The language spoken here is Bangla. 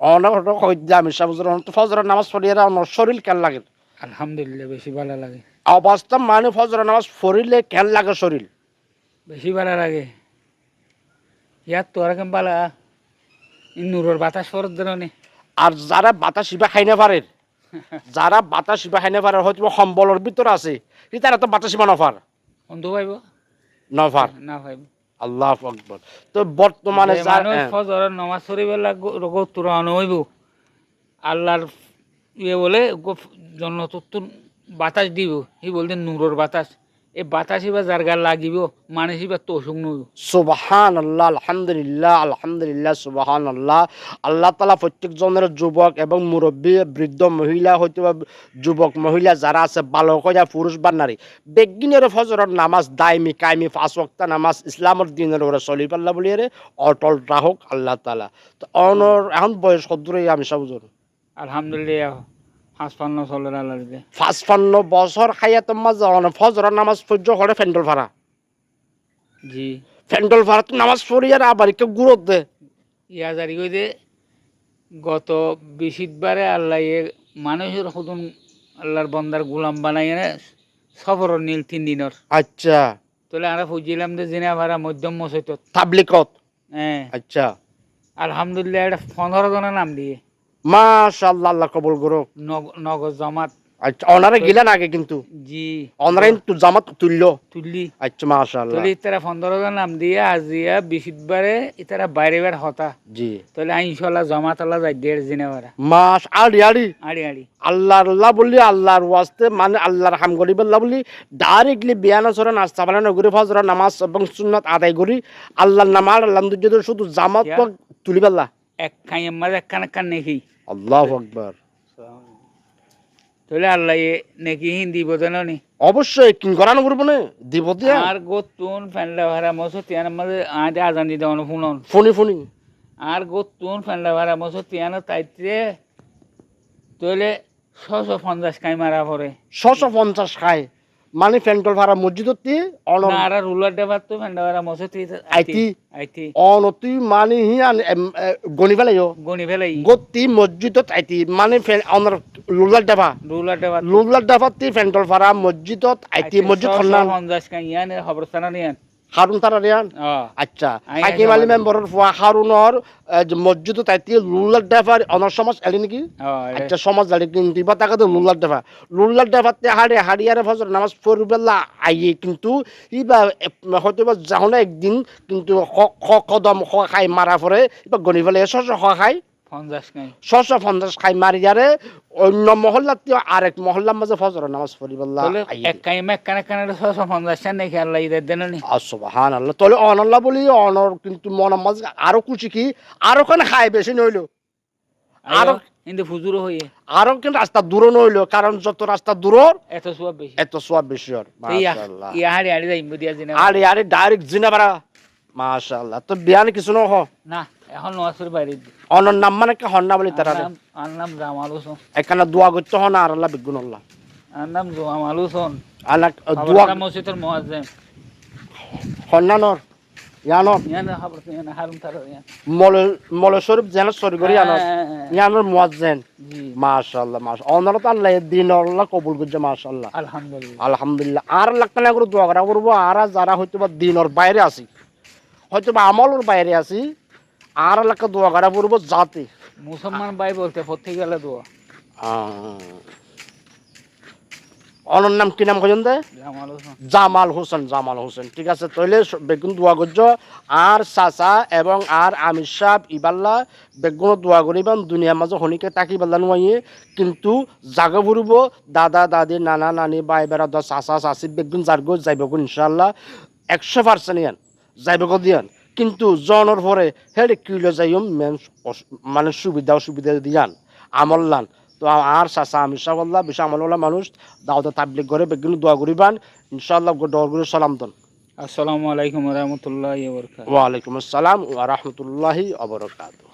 অনেক হইতে আমি সাবুজুর ফজরের নামাজ পড়িয়ে আমার শরীর কেন লাগে? আলহামদুলিল্লাহ বেশি ভালো লাগে। অবস্থা মানে ফজরের নামাজ পড়িলে কেন লাগে শরীর? বেশি ভালো লাগে। ইয়াত তোর কেন বালা। ই নূরের বাতাস পরত দিলনি আর যারা বাতাস শিবা খাই না পারে যারা বাতাস শিবা খাই না পারে হয়তো সম্বলের ভিতর আছে তারা তো বাতাস শিবা নফার অন্ধ পাইব নফার না পাইব আল্লাহ আকবর। তো বর্তমানে হ্যাঁ। ফজরের নমাজ রোগ তুরান হইব আল্লাহর ইয়ে বলে জন্নতত্তুর বাতাস দিব। সি বলতে নূরের বাতাস। এই বাতাস এবার যার লাগিব মানুষ এবার তো অসুখ নইব। সুবাহান আল্লাহ আলহামদুলিল্লাহ আলহামদুলিল্লাহ সুবাহান আল্লাহ আল্লাহ তালা প্রত্যেক জনের যুবক এবং মুরব্বী বৃদ্ধ মহিলা হয়তো বা যুবক মহিলা যারা আছে বালক হইয়া পুরুষ বা নারী বেগিনের ফজরের নামাজ দায়মি কায়মি পাঁচ ওয়াক্তা নামাজ ইসলামের দিনের ওরা চলি পাল্লা বলিয়ে অটল রাহক আল্লাহ তালা তো অনর এখন বয়স সদূরে আমি সাবুজুর আলহামদুলিল্লাহ। হাসপান্ন চলের আল্লাহ দিতে পাঁচপান্ন বছর খাইয়া তোমার যাওয়ানো ফজরের নামাজ সহ্য করে ফেন্ডল ভাড়া। জি। ফেন্ডল ভাড়া তো নামাজ পড়িয়ে আবার কেউ গুরুত্ব দে। ইয়া জারি কইতে গত বিশিতবারে আল্লাহ এ মানুষের সদন আল্লাহর বন্দার গোলাম বানাই এনে সফর নীল তিন দিনের আচ্ছা। তাহলে আমরা খুঁজিলাম যে জিনা ভাড়া মধ্যম মসজিদত তাবলিকত? হ্যাঁ আচ্ছা। আলহামদুলিল্লাহ এটা পনেরো জনের নাম দিয়ে। মাশাআল্লাহ আল্লাহ কবুল করো নগ- নগদ জামাত। আচ্ছা অনারে গিলেন আগে কিন্তু। জি। কিন্তু জামাত তুলল। তুললি। আচ্ছা মাশাআল্লাহ। তাহলে ইতারা পনেরো জন নাম দিয়ে আজিয়া বিশিতবারে ইতারা বাইরে বার হতা। জি। তাহলে ইনশাল্লাহ জামাত আল্লাহ যাই দেড় জিনা ভাড়া মাস আড়ি আড়ি। আড়ি আড়ি। আল্লাহর আল্লাহ বললি আল্লাহর ওয়াস্তে মানে আল্লাহর হাম করি বললা বলি ডাইরেক্টলি বিয়ান সরে নাস্তা নামাজ এবং সুন্নাত আদায় করি। আল্লাহর নামাজ আল্লাহ শুধু জামাত ইয়া। এক খাই মাঝে একখান একখান নেকি। আল্লাহ আকবার। তাহলে আল্লাহ নেকি হিন্দি বোঝানো নি? অবশ্যই কিন করানো করব না দিব দিয়া। আর গোতুন ফ্যান্ডা ভাড়া মসো তিয়ান মাঝে আজ আজান দিতে অন শুনন। ফোনি ফোনি আর গোতুন ফ্যান্ডা ভাড়া মসো তিয়ান তাইতে তাহলে ছশো পঞ্চাশ খাই মারা পরে ছশো পঞ্চাশ খায় মানে ফেন্টল ভাড়া মসজিদত অন আর রুলার ডেবার তো ফেন্টল ভাড়া মসজিদ আইতি? আইতি। অনতি মানে হি গনি ফেলাইও গনি ফেলাই গতি মসজিদত আইতি মানে অনার রুলার দেবা রুলার দেবা রুলার দেবা ডাবাতি ফেন্টল ভাড়া মসজিদত আইতি মসজিদ খন্নান। কা ইয়ানে খবর সানা নিয়ান হারুন তারা রিয়ান আচ্ছা। হাকিম আলী। মেম্বরের ফুয়া হারুনর লুলার ডাবার অনার সমাজ এলি নাকি? আচ্ছা সমাজ দাঁড়ি কিন্তু বা তাকে দেফাতে হাড়ে হাড়িয়ারে ফজর নামাজ পড়বেলা আইয়ে কিন্তু ইবা হয়তো বা যাও না একদিন কিন্তু ক- কদম খ খাই মারা পরে এবার গণি ফেলে শস্য খ খাই পঞ্চাশ খাই খাই মারিয়ারে অন্য মহল্লাতে আরেক মহল্লার মাঝে ফজর নামাজ কানে কানে ছশো পঞ্চাশ টান নাকি আল্লাহ ঈদের দেন সুবহান আল্লাহ তাহলে অনল্লাহ বলি অনর কিন্তু মনের মাঝে আরও কুচি কি আরও কেন খাই বেশি নইলো? আরও কিন্তু ফুজুরো হয়ে আরও কিন্তু রাস্তা দূর নইলো কারণ যত রাস্তা দূর এত সব বেশি। এত সোয়াব বেশি আর মাশাআল্লাহ। দিয়া জিনা আরে ডাইরেক্ট জিনা বাড়া মাশাআল্লাহ। তো বিয়ান কিছু নহ? না। এখন নোয়াজপুর বাইরে। অনর নাম মানে কে? হন্না বলি তারা আর নাম জামাল হোসেন এখানে দোয়া করতে হন আর আল্লাহ বিগুন আল্লাহ। আর নাম জামাল হোসেন আল্লাহ দোয়া মসজিদের মুয়াজ্জিম ইয়ানর ইয়ান ইয়ান তার ইয়ান। মল মল শরীফ যেন সরি করি ইয়ানর ইয়ানর মুয়াজ্জিন মাশাআল্লাহ মাশা অনর তো আল্লাহ দিন আল্লাহ কবুল করছে মাশাআল্লাহ। আলহামদুলিল্লাহ। আলহামদুলিল্লাহ। আর লাখ না করে দোয়া করা করব আর যারা হয়তো বা দিনর বাইরে আছি হয়তো বা আমলের বাইরে আছি আর এলাকা দোয়া করা করব যাতে মুসলমান ভাই বলতে প্রত্যেক গেলে দোয়া। অনর নাম কি নাম কজন দে জামাল হোসেন। জামাল হোসেন ঠিক আছে তাইলে বেগুন দোয়া করছ। আর চাচা এবং আর আমির সাহ ইবাল্লা বেগুন দোয়া করিবান দুনিয়ার মাঝে হনিকে তাকি বেলা নুয়াইয়ে। কিন্তু জাগা ফুরব দাদা দাদি নানা নানি বাই বেড়াদা চাচা চাচি বেগুন জারগো যাইব ইনশাল্লাহ একশো পার্সেন্ট ইয়ান যাইব দিয়ান। কিন্তু জনের পরে হেড কিলো যাইম মেন মানে সুবিধা অসুবিধা যদি যান আমল লান। তো আর চাষা আমি সাবল্লা বিশা আমলওয়ালা মানুষ দাওদা তাবলিক করে বেগুলো দোয়া করিবান ইনশাআল্লাহ ডর করে সালাম দন। আসসালামু আলাইকুম রহমতুল্লাহ ওয়ালাইকুম আসসালাম ওয়া রাহমাতুল্লাহি ওয়া বারাকাতুহু।